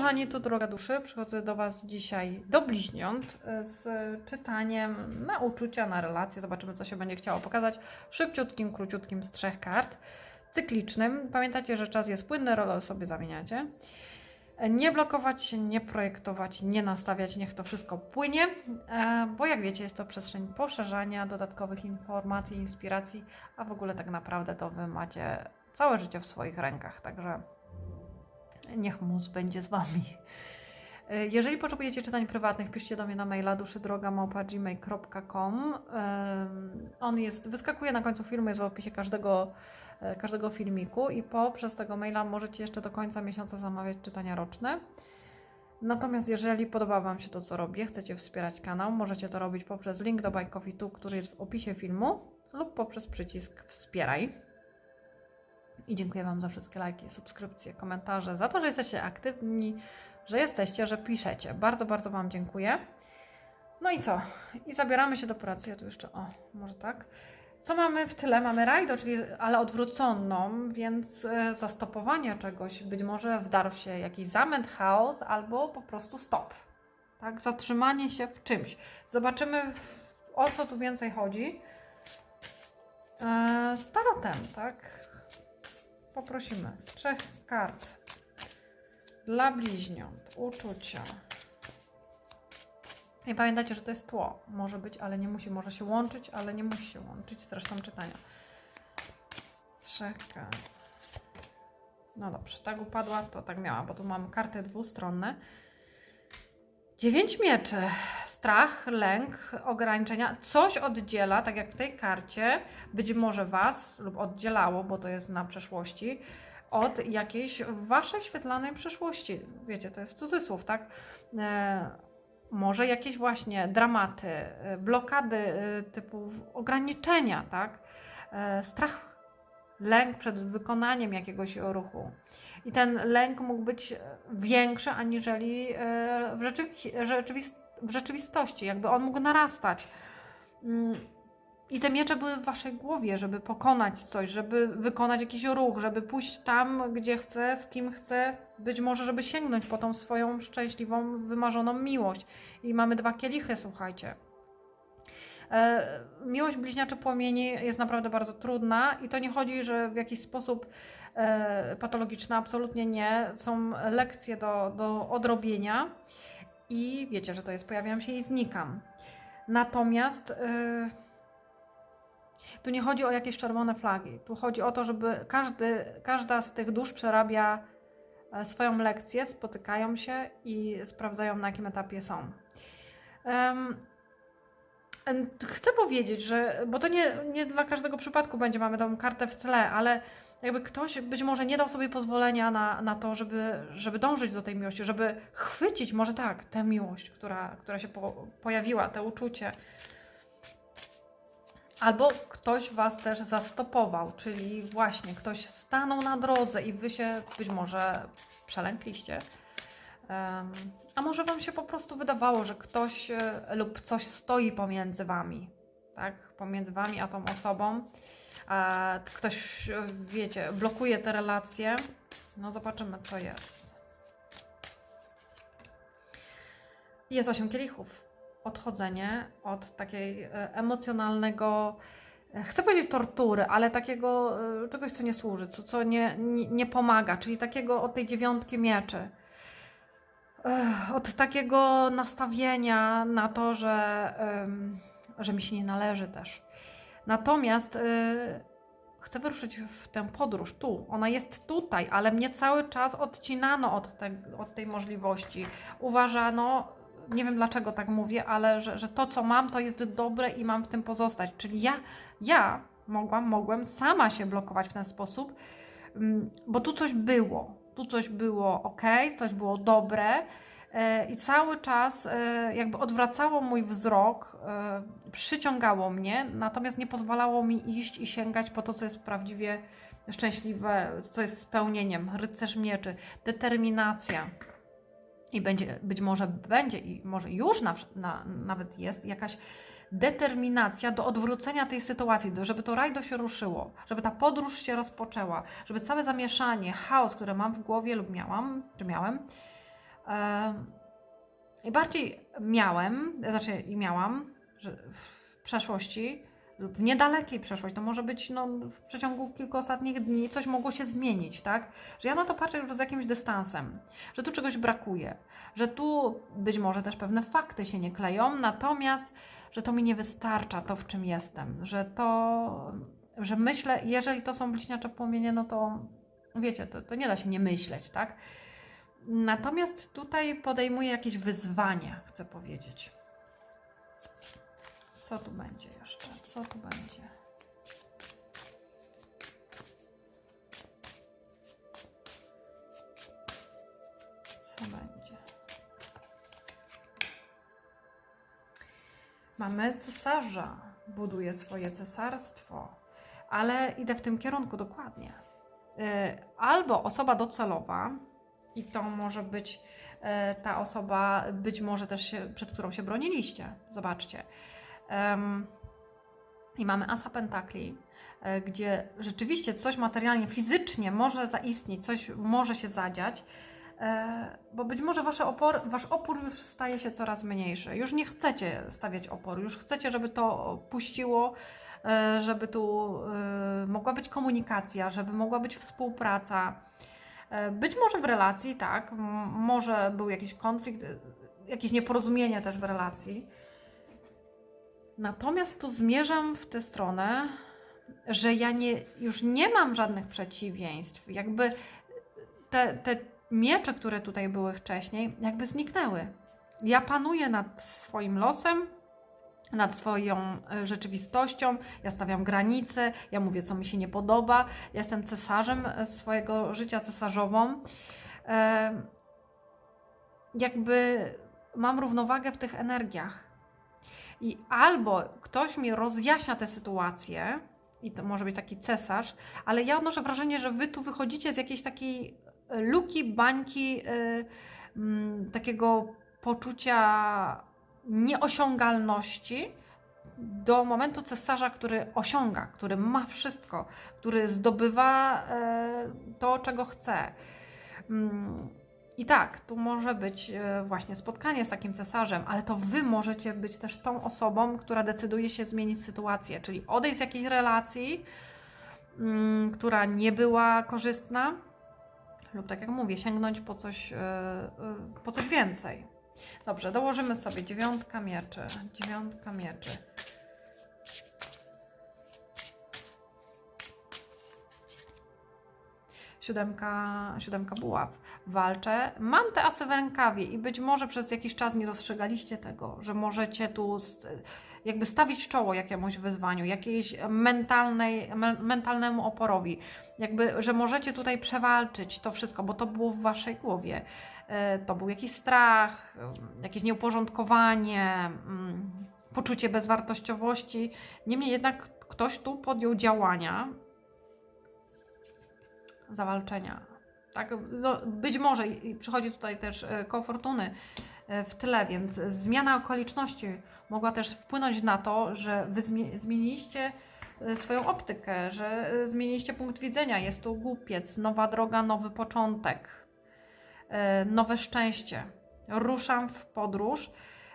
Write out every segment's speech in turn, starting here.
kochani, tu droga duszy. Przychodzę do Was dzisiaj do bliźniąt e, z czytaniem na uczucia, na relacje. Zobaczymy, co się będzie chciało pokazać. Szybciutkim, króciutkim z trzech kart. Cyklicznym. Pamiętacie, że czas jest płynny, role sobie zamieniacie. E, Nie blokować się, nie projektować, nie nastawiać, niech to wszystko płynie, e, bo jak wiecie, jest to przestrzeń poszerzania dodatkowych informacji, inspiracji, a w ogóle tak naprawdę to Wy macie całe życie w swoich rękach, także niech mus będzie z Wami. E, Jeżeli potrzebujecie czytań prywatnych, piszcie do mnie na maila duszydroga.gmail.com On jest, wyskakuje na końcu filmu, jest w opisie każdego, e, każdego filmiku i poprzez tego maila możecie jeszcze do końca miesiąca zamawiać czytania roczne. Natomiast jeżeli podoba Wam się to, co robię, chcecie wspierać kanał, możecie to robić poprzez link do Buy Coffee Tu, który jest w opisie filmu lub poprzez przycisk Wspieraj. I dziękuję Wam za wszystkie lajki, subskrypcje, komentarze, za to, że jesteście aktywni, że jesteście, że piszecie. Bardzo, bardzo Wam dziękuję. No i co? I zabieramy się do pracy. Ja tu jeszcze, o, może tak. Co mamy w tyle? Mamy rajdo, czyli ale odwróconą, więc e, zastopowanie czegoś, być może wdarł się jakiś zamęt, chaos, albo po prostu stop. Tak, zatrzymanie się w czymś. Zobaczymy, o co tu więcej chodzi. E, z tarotem, tak? Poprosimy z trzech kart dla bliźniąt, uczucia. I pamiętajcie, że to jest tło. Może być, ale nie musi. Może się łączyć, ale nie musi się łączyć. Zresztą czytania. Trzech kart. No dobrze, tak upadła, to tak miała, bo tu mam karty dwustronne. Dziewięć mieczy. Strach, lęk, ograniczenia. Coś oddziela, tak jak w tej karcie, być może Was lub oddzielało, bo to jest na przeszłości, od jakiejś Waszej świetlanej przyszłości. Wiecie, to jest cudzysłów, tak? E, może jakieś właśnie dramaty, e, blokady e, typu ograniczenia, tak? E, strach, lęk przed wykonaniem jakiegoś ruchu. I ten lęk mógł być większy aniżeli w, rzeczywi- rzeczywist- w rzeczywistości, jakby on mógł narastać. Mm, I te miecze były w waszej głowie, żeby pokonać coś, żeby wykonać jakiś ruch, żeby pójść tam, gdzie chce, z kim chce, być może, żeby sięgnąć po tą swoją szczęśliwą, wymarzoną miłość. I mamy dwa kielichy, słuchajcie. E, Miłość bliźniaczy płomieni jest naprawdę bardzo trudna i to nie chodzi, że w jakiś sposób e, patologiczna, absolutnie nie. Są lekcje do, do odrobienia i wiecie, że to jest pojawiam się i znikam. Natomiast e, tu nie chodzi o jakieś czerwone flagi. Tu chodzi o to, żeby każdy, każda z tych dusz przerabia e, swoją lekcję, spotykają się i sprawdzają, na jakim etapie są. Em, Chcę powiedzieć, że, bo to nie, nie dla każdego przypadku będzie, mamy tą kartę w tle, ale jakby ktoś być może nie dał sobie pozwolenia na, na to, żeby, żeby dążyć do tej miłości, żeby chwycić, może tak, tę miłość, która, która się po, pojawiła, to uczucie. Albo ktoś Was też zastopował, czyli właśnie ktoś stanął na drodze i Wy się być może przelękliście. Em, a może Wam się po prostu wydawało, że ktoś e, lub coś stoi pomiędzy Wami, tak? Pomiędzy Wami a tą osobą. A ktoś, wiecie, blokuje te relacje. No zobaczymy, co jest. Jest osiem kielichów. Odchodzenie od takiej e, emocjonalnego, e, chcę powiedzieć tortury, ale takiego e, czegoś, co nie służy, co, co nie, nie, nie pomaga, czyli takiego od tej dziewiątki mieczy. Od takiego nastawienia na to, że, że mi się nie należy też. Natomiast y, chcę wyruszyć w tę podróż tu. Ona jest tutaj, ale mnie cały czas odcinano od, te, od tej możliwości. Uważano, nie wiem dlaczego tak mówię, ale że, że to, co mam, to jest dobre i mam w tym pozostać. Czyli ja, ja mogłam, mogłem sama się blokować w ten sposób, mm, bo tu coś było. Tu coś było ok, coś było dobre. E, I cały czas e, jakby odwracało mój wzrok, e, przyciągało mnie, natomiast nie pozwalało mi iść i sięgać po to, co jest prawdziwie szczęśliwe, co jest spełnieniem. Rycerz mieczy, determinacja. I będzie, być może będzie, i może już na, na, nawet jest jakaś determinacja do odwrócenia tej sytuacji, do, żeby to rajdo się ruszyło, żeby ta podróż się rozpoczęła, żeby całe zamieszanie, chaos, które mam w głowie lub miałam, czy miałem, Em, I bardziej miałem, znaczy i miałam, że w przeszłości lub w niedalekiej przeszłości, to może być no, w przeciągu kilku ostatnich dni coś mogło się zmienić, tak? Że ja na to patrzę już z jakimś dystansem, że tu czegoś brakuje, że tu być może też pewne fakty się nie kleją, natomiast, że to mi nie wystarcza, to w czym jestem, że to, że myślę, jeżeli to są bliźniacze płomienie, no to wiecie, to, to nie da się nie myśleć, tak? Natomiast tutaj podejmuję jakieś wyzwanie, chcę powiedzieć. Co tu będzie jeszcze? Co tu będzie? Co będzie? Mamy cesarza, buduje swoje cesarstwo, ale idę w tym kierunku dokładnie. Y, Albo osoba docelowa, i to może być e, ta osoba, być może też się, przed którą się broniliście. Zobaczcie. Em, I mamy Asa Pentakli, e, gdzie rzeczywiście coś materialnie, fizycznie może zaistnieć, coś może się zadziać, e, bo być może wasze opor, wasz opór już staje się coraz mniejszy. Już nie chcecie stawiać oporu, już chcecie, żeby to puściło, żeby tu mogła być komunikacja, żeby mogła być współpraca. E, Być może w relacji, tak, może był jakiś konflikt, e, jakieś nieporozumienie też w relacji. Natomiast tu zmierzam w tę stronę, że ja nie, już nie mam żadnych przeciwieństw. Jakby te, te miecze, które tutaj były wcześniej, jakby zniknęły. Ja panuję nad swoim losem, nad swoją e, rzeczywistością, ja stawiam granice, ja mówię, co mi się nie podoba, ja jestem cesarzem e, swojego życia, cesarzową. E, jakby mam równowagę w tych energiach. I albo ktoś mi rozjaśnia tę sytuację, i to może być taki cesarz, ale ja odnoszę wrażenie, że wy tu wychodzicie z jakiejś takiej luki, bańki, e, mm, takiego poczucia nieosiągalności do momentu cesarza, który osiąga, który ma wszystko, który zdobywa e, to, czego chce. Mm, I tak, tu może być e, właśnie spotkanie z takim cesarzem, ale to wy możecie być też tą osobą, która decyduje się zmienić sytuację, czyli odejść z jakiejś relacji, mm, która nie była korzystna, lub tak jak mówię, sięgnąć po coś, e, po coś więcej. Dobrze, dołożymy sobie dziewiątka mieczy. Dziewiątka mieczy. Siódemka, siódemka buław. Walczę. Mam te asy w rękawie i być może przez jakiś czas nie dostrzegaliście tego, że możecie tu jakby stawić czoło jakiemuś wyzwaniu, jakiejś mentalnej, me- mentalnemu oporowi. Jakby, że możecie tutaj przewalczyć to wszystko, bo to było w waszej głowie. E, To był jakiś strach, e, jakieś nieuporządkowanie, mm, poczucie bezwartościowości. Niemniej jednak ktoś tu podjął działania zawalczenia. Tak, no, być może i przychodzi tutaj też e, koło fortuny w tle, więc zmiana okoliczności mogła też wpłynąć na to, że wy zmie- zmieniliście e, swoją optykę, że e, zmieniliście punkt widzenia. Jest tu głupiec, nowa droga, nowy początek, e, nowe szczęście. Ruszam w podróż.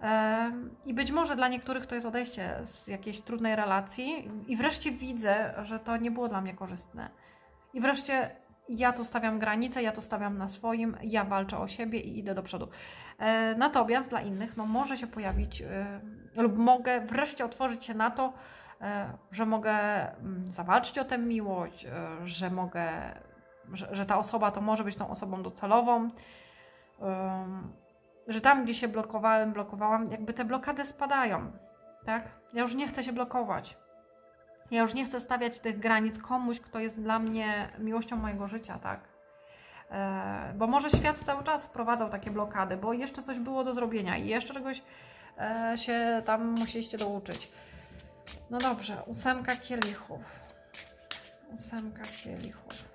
e, I być może dla niektórych to jest odejście z jakiejś trudnej relacji, i wreszcie widzę, że to nie było dla mnie korzystne. I wreszcie ja tu stawiam granice, ja tu stawiam na swoim, ja walczę o siebie i idę do przodu. E, natomiast dla innych no, może się pojawić e, lub mogę wreszcie otworzyć się na to, e, że mogę mm, zawalczyć o tę miłość, że mogę, że, że ta osoba to może być tą osobą docelową. Że tam, gdzie się blokowałem, blokowałam, jakby te blokady spadają, tak? Ja już nie chcę się blokować. Ja już nie chcę stawiać tych granic komuś, kto jest dla mnie miłością mojego życia, tak? E, bo może świat cały czas wprowadzał takie blokady, bo jeszcze coś było do zrobienia i jeszcze czegoś e, się tam musieliście douczyć. No dobrze, ósemka kielichów. Ósemka kielichów.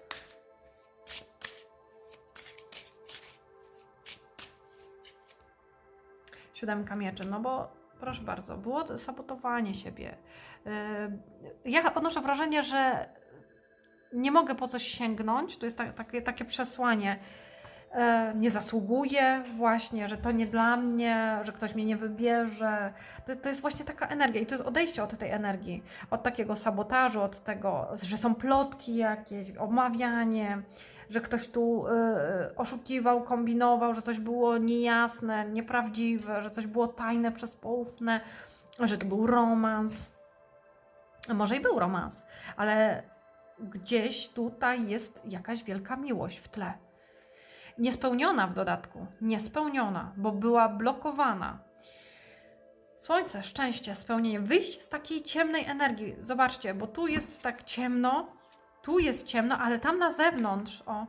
Siódemka mieczy, no bo proszę bardzo, było to sabotowanie siebie. Yy, Ja odnoszę wrażenie, że nie mogę po coś sięgnąć, to jest ta, takie, takie przesłanie. e, nie zasługuję właśnie, że to nie dla mnie, że ktoś mnie nie wybierze. To, to jest właśnie taka energia i to jest odejście od tej energii, od takiego sabotażu, od tego, że są plotki jakieś, omawianie, że ktoś tu y, oszukiwał, kombinował, że coś było niejasne, nieprawdziwe, że coś było tajne przez poufne, że to był romans. Może i był romans, ale gdzieś tutaj jest jakaś wielka miłość w tle. Niespełniona w dodatku, niespełniona, bo była blokowana. Słońce, szczęście, spełnienie, wyjście z takiej ciemnej energii. Zobaczcie, bo tu jest tak ciemno, tu jest ciemno, ale tam na zewnątrz, o,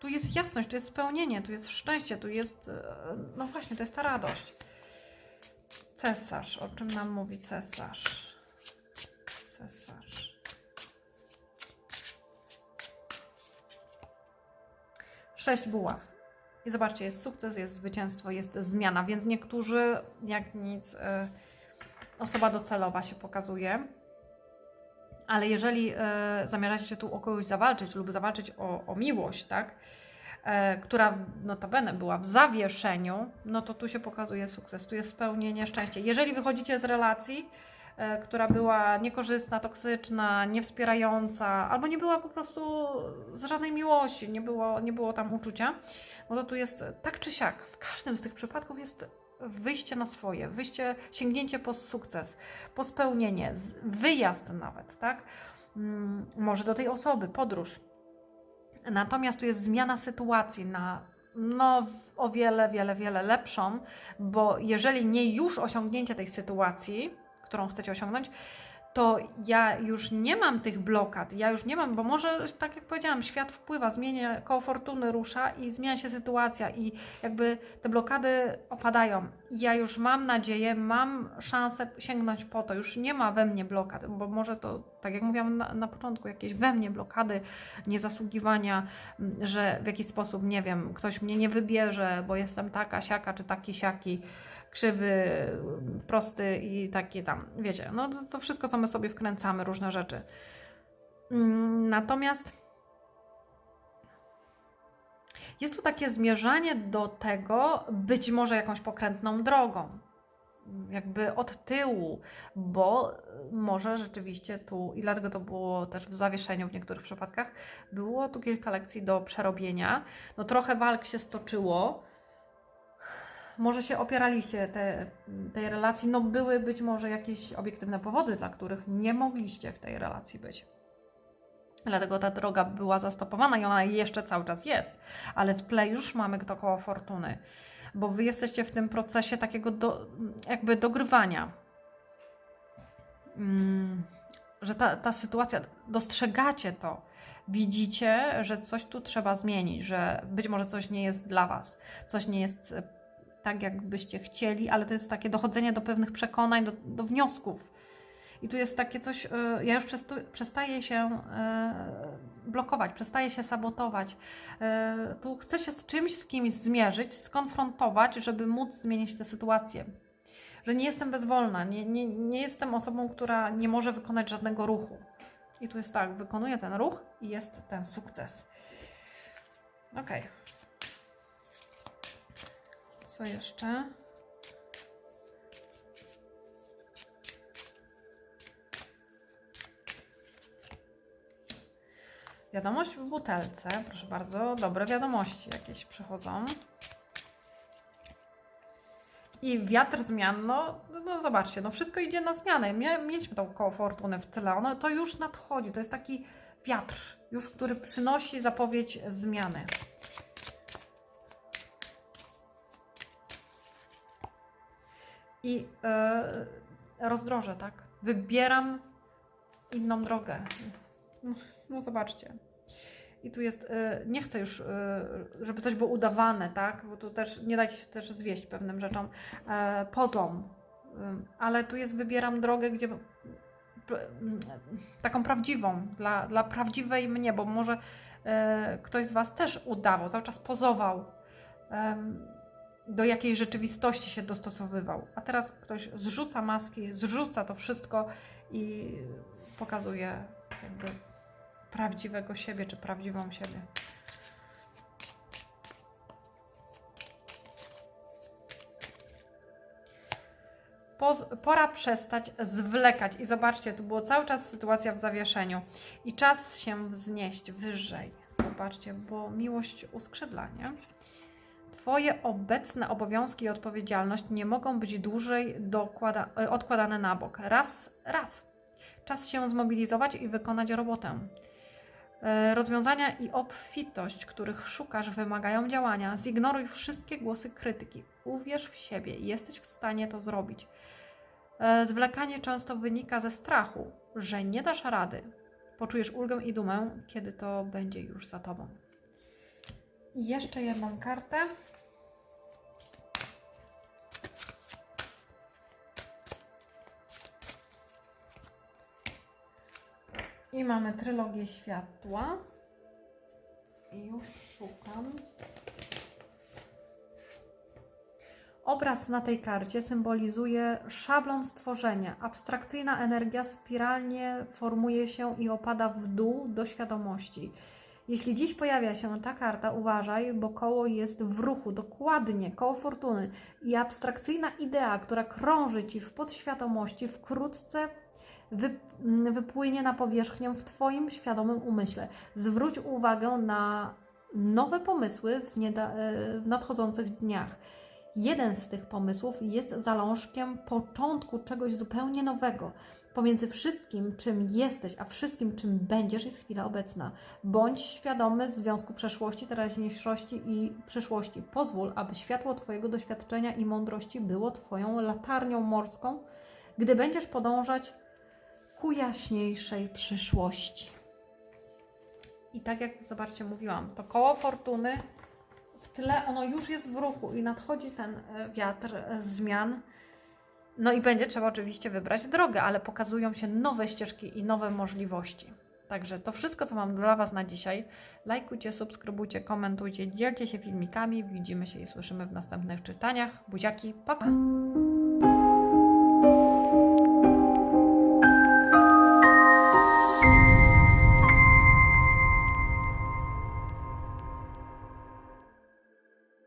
tu jest jasność, tu jest spełnienie, tu jest szczęście, tu jest, e, no właśnie, to jest ta radość. Cesarz, o czym nam mówi cesarz? Cesarz. Sześć buław. I zobaczcie, jest sukces, jest zwycięstwo, jest zmiana, więc niektórzy, jak nic, y, osoba docelowa się pokazuje. Ale jeżeli y, zamierzacie się tu o kogoś zawalczyć lub zawalczyć o, o miłość, tak, e, która notabene była w zawieszeniu, no to tu się pokazuje sukces, tu jest spełnienie, szczęście. Jeżeli wychodzicie z relacji, e, która była niekorzystna, toksyczna, niewspierająca, albo nie była po prostu z żadnej miłości, nie było, nie było tam uczucia, no to tu jest tak czy siak, w każdym z tych przypadków jest wyjście na swoje, wyjście, sięgnięcie po sukces, po spełnienie, wyjazd nawet, tak? Mm, Może do tej osoby, podróż. Natomiast tu jest zmiana sytuacji na no, o wiele, wiele, wiele lepszą, bo jeżeli nie już osiągnięcie tej sytuacji, którą chcecie osiągnąć, to ja już nie mam tych blokad, ja już nie mam, bo może, tak jak powiedziałam, świat wpływa, zmienia, koło fortuny rusza i zmienia się sytuacja i jakby te blokady opadają. Ja już mam nadzieję, mam szansę sięgnąć po to, już nie ma we mnie blokad, bo może to, tak jak mówiłam na, na początku, jakieś we mnie blokady, niezasługiwania, że w jakiś sposób, nie wiem, ktoś mnie nie wybierze, bo jestem taka, siaka, czy taki, siaki, krzywy, prosty i takie tam, wiecie, no to, to wszystko, co my sobie wkręcamy, różne rzeczy. Mm, Natomiast jest tu takie zmierzanie do tego, być może jakąś pokrętną drogą, jakby od tyłu, bo może rzeczywiście tu, i dlatego to było też w zawieszeniu w niektórych przypadkach, było tu kilka lekcji do przerobienia. No trochę walk się stoczyło, może się opieraliście te, tej relacji, no były być może jakieś obiektywne powody, dla których nie mogliście w tej relacji być. Dlatego ta droga była zastopowana i ona jeszcze cały czas jest, ale w tle już mamy to koło fortuny, bo wy jesteście w tym procesie takiego do, jakby dogrywania. Mm, że ta, ta sytuacja, dostrzegacie to, widzicie, że coś tu trzeba zmienić, że być może coś nie jest dla Was, coś nie jest tak, jakbyście chcieli, ale to jest takie dochodzenie do pewnych przekonań, do, do wniosków. I tu jest takie coś, y, ja już przestaję się y, blokować, przestaję się sabotować. Y, tu chcę się z czymś, z kimś zmierzyć, skonfrontować, żeby móc zmienić tę sytuację. Że nie jestem bezwolna, nie, nie, nie jestem osobą, która nie może wykonać żadnego ruchu. I tu jest tak, wykonuję ten ruch i jest ten sukces. Okej. Co jeszcze? Wiadomość w butelce, proszę bardzo, dobre wiadomości jakieś przychodzą. I wiatr zmian, no, no zobaczcie, no wszystko idzie na zmianę. Mia, mieliśmy tą koło fortuny w tyle, ono to już nadchodzi, to jest taki wiatr, już który przynosi zapowiedź zmiany. I e, rozdroże, tak? Wybieram inną drogę. No, no zobaczcie. I tu jest, e, nie chcę już, e, żeby coś było udawane, tak? Bo tu też nie dajcie się też zwieść pewnym rzeczom, e, pozom. Ale tu jest, wybieram drogę, gdzie taką prawdziwą, dla, dla prawdziwej mnie, bo może e, ktoś z Was też udawał, cały czas pozował, em, do jakiej rzeczywistości się dostosowywał. A teraz ktoś zrzuca maski, zrzuca to wszystko i pokazuje jakby prawdziwego siebie czy prawdziwą siebie. pora przestać zwlekać. I zobaczcie, tu było cały czas sytuacja w zawieszeniu. I czas się wznieść wyżej. Zobaczcie, bo miłość uskrzydla, nie? Twoje obecne obowiązki i odpowiedzialność nie mogą być dłużej dokłada- e, odkładane na bok. Raz, raz. Czas się zmobilizować i wykonać robotę. E, Rozwiązania i obfitość, których szukasz, wymagają działania. Zignoruj wszystkie głosy krytyki. Uwierz w siebie, jesteś w stanie to zrobić. E, Zwlekanie często wynika ze strachu, że nie dasz rady. Poczujesz ulgę i dumę, kiedy to będzie już za tobą. I jeszcze jedną kartę. I mamy trylogię światła. I już szukam. Obraz na tej karcie symbolizuje szablon stworzenia. Abstrakcyjna energia spiralnie formuje się i opada w dół do świadomości. Jeśli dziś pojawia się ta karta, uważaj, bo koło jest w ruchu, dokładnie, koło fortuny. I abstrakcyjna idea, która krąży ci w podświadomości, wkrótce wypłynie na powierzchnię w Twoim świadomym umyśle. Zwróć uwagę na nowe pomysły w, e, w nadchodzących dniach. Jeden z tych pomysłów jest zalążkiem początku czegoś zupełnie nowego. Pomiędzy wszystkim, czym jesteś, a wszystkim, czym będziesz, jest chwila obecna. Bądź świadomy związku przeszłości, teraźniejszości i przyszłości. Pozwól, aby światło Twojego doświadczenia i mądrości było Twoją latarnią morską, gdy będziesz podążać ku jaśniejszej przyszłości. I tak jak zobaczcie, mówiłam, to koło fortuny w tle ono już jest w ruchu i nadchodzi ten e, wiatr e, zmian. No i będzie trzeba oczywiście wybrać drogę, ale pokazują się nowe ścieżki i nowe możliwości. Także to wszystko, co mam dla Was na dzisiaj. Lajkujcie, subskrybujcie, komentujcie, dzielcie się filmikami. Widzimy się i słyszymy w następnych czytaniach. Buziaki, pa! pa.